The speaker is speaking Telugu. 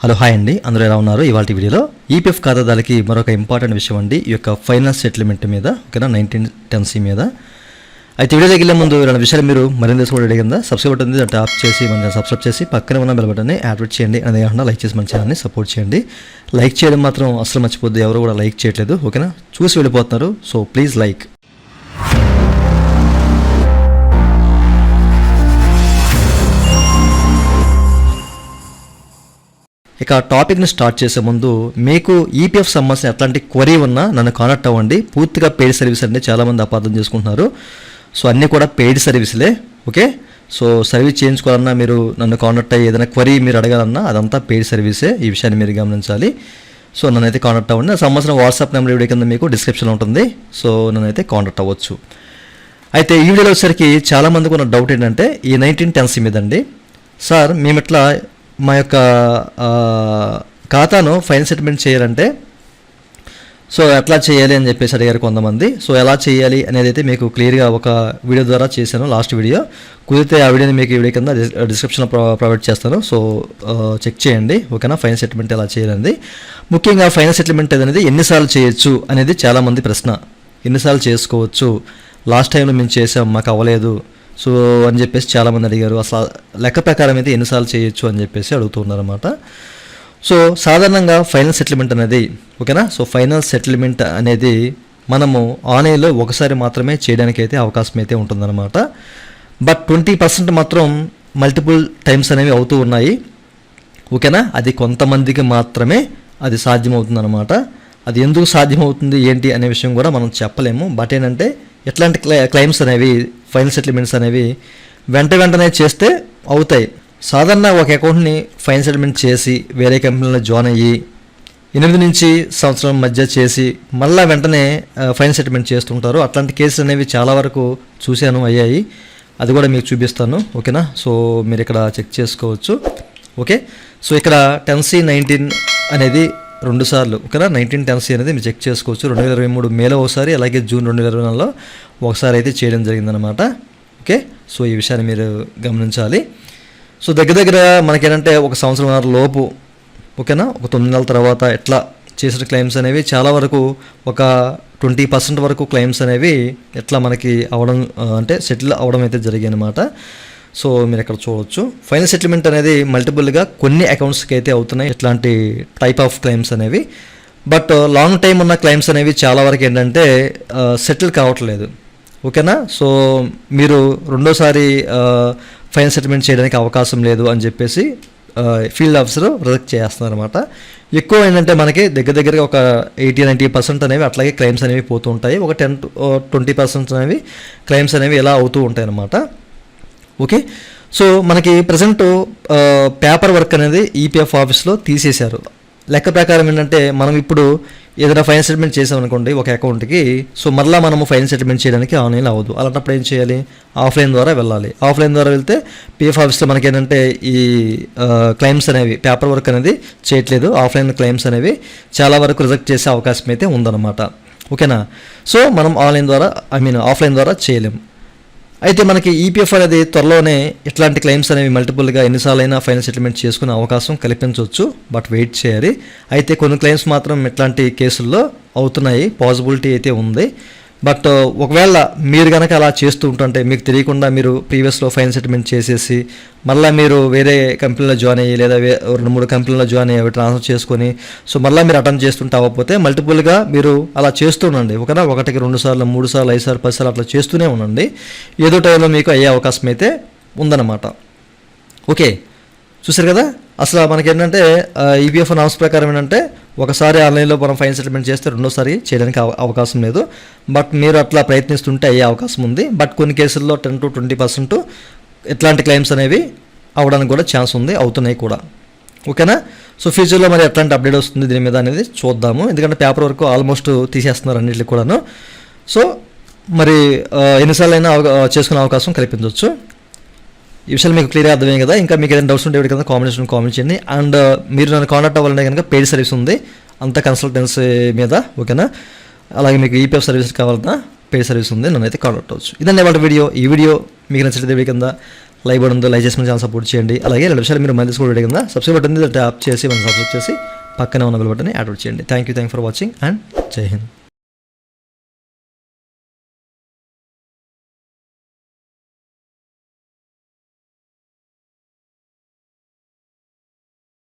హలో హాయ్ అండి. అందరూ ఎలా ఉన్నారు? ఇవాళ వీడియోలో ఈపీఎఫ్ ఖాతాదారులకి మరొక ఇంపార్టెంట్ విషయం అండి. ఈ యొక్క ఫైనాన్స్ సెటిల్మెంట్ మీద ఓకేనా? నైన్టీన్ టెన్సీ మీద. అయితే వీడియో వెళ్ళే ముందు రెండు విషయాలు మీరు మరింత తెలుసుకోవడం కింద సబ్స్క్రైబ్ బటన్ ఉంది టాప్ చేసి మన సబ్స్క్రైబ్ చేసి పక్కన ఉన్న బెల్ బటన్ని యాక్టివేట్ చేయండి. అనే కాకుండా లైక్ చేసి మన ఛానల్ని సపోర్ట్ చేయండి. లైక్ చేయడం మాత్రం అసలు మర్చిపోద్దు. ఎవరు కూడా లైక్ చేయట్లేదు ఓకేనా? చూసి వెళ్ళిపోతున్నారు. సో ప్లీజ్ లైక్ ఇక టాపిక్ని స్టార్ట్ చేసే ముందు మీకు ఈపీఎఫ్ సంబంధించిన ఎట్లాంటి క్వరీ ఉన్నా నన్ను కాంటాక్ట్ అవ్వండి. పూర్తిగా పెయిడ్ సర్వీస్ అంటే చాలామంది అపార్థం చేసుకుంటున్నారు. సో అన్నీ కూడా పెయిడ్ సర్వీసులే ఓకే? సో సర్వీస్ చేయించుకోవాలన్నా మీరు నన్ను కాంటాక్ట్ అయ్యి ఏదైనా క్వరీ మీరు అడగాలన్నా అదంతా పెయిడ్ సర్వీసే ఈ విషయాన్ని మీరు గమనించాలి. సో నన్నైతే కాంటాక్ట్ అవ్వండి. నా సంబంధించిన వాట్సాప్ నెంబర్ వీడియో కింద మీకు డిస్క్రిప్షన్లో ఉంటుంది. సో నన్నైతే కాంటాక్ట్ అవ్వచ్చు. అయితే ఈ వీడియోలో వచ్చేసరికి చాలామందికి ఉన్న డౌట్ ఏంటంటే ఈ నైన్టీన్ టెన్స్ మీద అండి సార్ మేము ఇట్లా మా యొక్క ఖాతాను ఫైన్ సెటిల్మెంట్ చేయాలంటే సో ఎట్లా చేయాలి అని చెప్పేసి అడిగారు కొంతమంది. సో ఎలా చేయాలి అనేది అయితే మీకు క్లియర్గా ఒక వీడియో ద్వారా చేశాను లాస్ట్ వీడియో. కుదిరితే ఆ వీడియోని మీకు వీడియో కింద డిస్క్రిప్షన్లో ప్రొ ప్రొవైడ్ చేస్తాను. సో చెక్ చేయండి ఓకేనా? ఫైన్ సెటిల్మెంట్ ఎలా చేయాలని ముఖ్యంగా ఫైన్ సెటిల్మెంట్ అనేది ఎన్నిసార్లు చేయొచ్చు అనేది చాలామంది ప్రశ్న. ఎన్నిసార్లు చేసుకోవచ్చు? లాస్ట్ టైంలో మేము చేసాం మాకు అవ్వలేదు. సో అని చెప్పేసి చాలామంది అడిగారు. అసలు లెక్క ప్రకారం అయితే ఎన్నిసార్లు చేయొచ్చు అని చెప్పేసి అడుగుతున్నారు అనమాట సో సాధారణంగా ఫైనల్ సెటిల్మెంట్ అనేది ఓకేనా? సో ఫైనల్ సెటిల్మెంట్ అనేది మనము ఆన్లైన్లో ఒకసారి మాత్రమే చేయడానికి అయితే అవకాశం అయితే ఉంటుందన్నమాట. బట్ ట్వంటీ పర్సెంట్ మాత్రం మల్టిపుల్ టైమ్స్ అనేవి అవుతూ ఉన్నాయి. ఓకేనా? అది కొంతమందికి మాత్రమే అది సాధ్యమవుతుందన్నమాట. అది ఎందుకు సాధ్యమవుతుంది ఏంటి అనే విషయం కూడా మనం చెప్పలేము. బట్ ఏంటంటే ఎట్లాంటి క్లై క్లైమ్స్ అనేవి ఫైనల్ సెటిల్మెంట్స్ అనేవి వెంట వెంటనే చేస్తే అవుతాయి. సాధారణ ఒక అకౌంట్ని ఫైన్ సెటిల్మెంట్ చేసి వేరే కంపెనీలో జాయిన్ అయ్యి ఎనిమిది నుంచి సంవత్సరం మధ్య చేసి మళ్ళీ వెంటనే ఫైన్ సెటిల్మెంట్ చేస్తుంటారు. అట్లాంటి కేసులు అనేవి చాలా వరకు చూశాను అయ్యాయి. అది కూడా మీకు చూపిస్తాను. ఓకేనా? సో మీరు ఇక్కడ చెక్ చేసుకోవచ్చు. ఓకే? సో ఇక్కడ టెన్ సి నైన్టీన్ అనేది రెండు సార్లు ఓకేనా? నైన్టీన్ టెన్సీ అనేది మీరు చెక్ చేసుకోవచ్చు. రెండు వేల ఇరవై మూడు మేలో ఒకసారి అలాగే జూన్ రెండు వేల ఇరవై నాలుగులో ఒకసారి అయితే చేయడం జరిగిందనమాట ఓకే? సో ఈ విషయాన్ని మీరు గమనించాలి. సో దగ్గర దగ్గర మనకేంటంటే ఒక సంవత్సరం లోపు ఓకేనా? ఒక తొమ్మిది నెలల తర్వాత ఎట్లా చేసిన క్లెయిమ్స్ అనేవి చాలా వరకు ఒక ట్వంటీ పర్సెంట్ వరకు క్లెయిమ్స్ అనేవి ఎట్లా మనకి అవడం అంటే సెటిల్ అవడం అయితే జరిగాయి అనమాట సో మీరు ఇక్కడ చూడవచ్చు ఫైనల్ సెటిల్మెంట్ అనేది మల్టిపుల్గా కొన్ని అకౌంట్స్కి అయితే అవుతున్నాయి. ఇట్లాంటి టైప్ ఆఫ్ క్లెయిమ్స్ అనేవి. బట్ లాంగ్ టైం ఉన్న క్లెయిమ్స్ అనేవి చాలా వరకు ఏంటంటే uh, సెటిల్ కావట్లేదు. ఓకేనా? సో మీరు రెండోసారి uh, ఫైనల్ సెటిల్మెంట్ చేయడానికి అవకాశం లేదు అని చెప్పేసి uh, ఫీల్డ్ ఆఫీసర్ రిజెక్ట్ చేస్తున్నారు అనమాట ఎక్కువ ఏంటంటే మనకి దగ్గర దగ్గరగా ఒక ఎయిటీ నైంటీ పర్సెంట్ అనేవి అట్లాగే క్లైమ్స్ అనేవి పోతూ ఉంటాయి. ఒక టెన్ ట్వంటీ పర్సెంట్ అనేవి క్లైమ్స్ అనేవి ఇలా అవుతూ ఉంటాయి అనమాట ఓకే సో మనకి ప్రజెంట్ పేపర్ వర్క్ అనేది ఈపీఎఫ్ ఆఫీస్లో తీసేశారు. లెక్క ప్రకారం ఏంటంటే మనం ఇప్పుడు ఏదైనా ఫైన్ సెటిల్మెంట్ చేసామనుకోండి ఒక అకౌంట్కి సో మరలా మనము ఫైన్ సెటిల్మెంట్ చేయడానికి ఆన్లైన్ అవ్వదు. అలాంటప్పుడు ఏం చేయాలి? ఆఫ్లైన్ ద్వారా వెళ్ళాలి. ఆఫ్లైన్ ద్వారా వెళ్తే పిఎఫ్ ఆఫీస్లో మనకి ఏంటంటే ఈ uh, క్లైమ్స్ అనేవి పేపర్ వర్క్ అనేది చేయట్లేదు. ఆఫ్లైన్ క్లైమ్స్ అనేవి చాలా వరకు రిజెక్ట్ చేసే అవకాశం అయితే ఉందన్నమాట. ఓకేనా సో మనం ఆన్లైన్ ద్వారా ఐ మీన్ ఆఫ్లైన్ ద్వారా చేయలేం. అయితే మనకి ఈపీఎఫ్ అనేది త్వరలోనే ఇట్లాంటి క్లెయిమ్స్ అనేవి మల్టిపుల్గా ఎన్నిసార్లైనా ఫైనల్ సెటిల్మెంట్ చేసుకునే అవకాశం కల్పించవచ్చు. బట్ వెయిట్ చేయాలి. అయితే కొన్ని క్లెయిమ్స్ మాత్రం ఇట్లాంటి కేసుల్లో అవుతున్నాయి. పాసిబిలిటీ అయితే ఉంది. బట్ uh, ఒకవేళ మీరు కనుక అలా చేస్తూ ఉంటుంటే మీకు తెలియకుండా మీరు ప్రీవియస్లో ఫైన్ సెటిల్మెంట్ చేసేసి మళ్ళీ మీరు వేరే కంపెనీలో జాయిన్ అయ్యి లేదా వే- రెండు మూడు కంపెనీలో జాయిన్ అయ్యి అవి ట్రాన్స్ఫర్ చేసుకొని సో మళ్ళీ మీరు అటెండ్ చేస్తుంటే అవ్వకపోతే మల్టిపుల్గా మీరు అలా చేస్తూ ఉండండి. ఒకనా ఒకటికి రెండు సార్లు మూడు సార్లు ఐదు సార్లు పది సార్లు అట్లా చేస్తూనే ఉండండి. ఏదో టైంలో మీకు అయ్యే అవకాశం అయితే ఉందన్నమాట. ఓకే చూసారు కదా? అసలు మనకి ఏంటంటే ఈపీఎఫ్ నామ్స్ ప్రకారం ఏంటంటే ఒకసారి ఆన్లైన్లో మనం ఫైన్ సెటిల్మెంట్ చేస్తే రెండోసారి చేయడానికి అవ- అవకాశం లేదు. బట్ మీరు అట్లా ప్రయత్నిస్తుంటే అయ్యే అవకాశం ఉంది. బట్ కొన్ని కేసుల్లో టెన్ టు ట్వంటీ పర్సెంట్ ఇట్లాంటి క్లెయిమ్స్ అనేవి అవడానికి కూడా ఛాన్స్ ఉంది అవుతున్నాయి కూడా. ఓకేనా? సో ఫ్యూచర్లో మరి ఎట్లాంటి అప్డేట్ వస్తుంది దీని మీద అనేది చూద్దాము. ఎందుకంటే పేపర్ వరకు ఆల్మోస్ట్ తీసేస్తున్నారు అన్నింటికి కూడాను. సో మరి ఎన్నిసార్లు అయినా చేసుకునే అవకాశం కల్పించవచ్చు. ఈ విషయాలు మీకు క్లియర్గా అర్థమైంది కదా? ఇంకా మీకు ఏదైనా డౌట్స్ ఉంటే ఎవరి కింద కామెంట్స్ కామెంట్ చేయండి. అండ్ uh, మీరు నన్ను కాంటాక్ట్ అవ్వాలంటే కనుక పెయిడ్ సర్వీస్ ఉంది. అంత కన్సల్టెన్సీ uh, మీద ఓకేనా అలాగే మీకు ఈపీఎఫ్ సర్వీస్ కావాలన్నా పెయిడ్ సర్వీస్ ఉంది. నన్ను అయితే కాంటాక్ట్ అవ్వచ్చు. ఇదండి వాళ్ళ వీడియో ఈ వీడియో మీకు నచ్చితే వీడియో కింద లైవ్ బటన్ ఉందో లైక్ చేసి ఛానల్ సపోర్ట్ చేయండి. అలాగే రెండు విషయాలు మీరు మళ్ళీ కూడా వీడియో కింద సబ్స్క్రైబ్ బటన్ ట్యాప్ చేసి మనం సబ్స్క్రైబ్ చేసి పక్కనే ఉన్న బెల్ బటన్ యాడ్ చేయండి. Thank you thank for watching and జై హింద్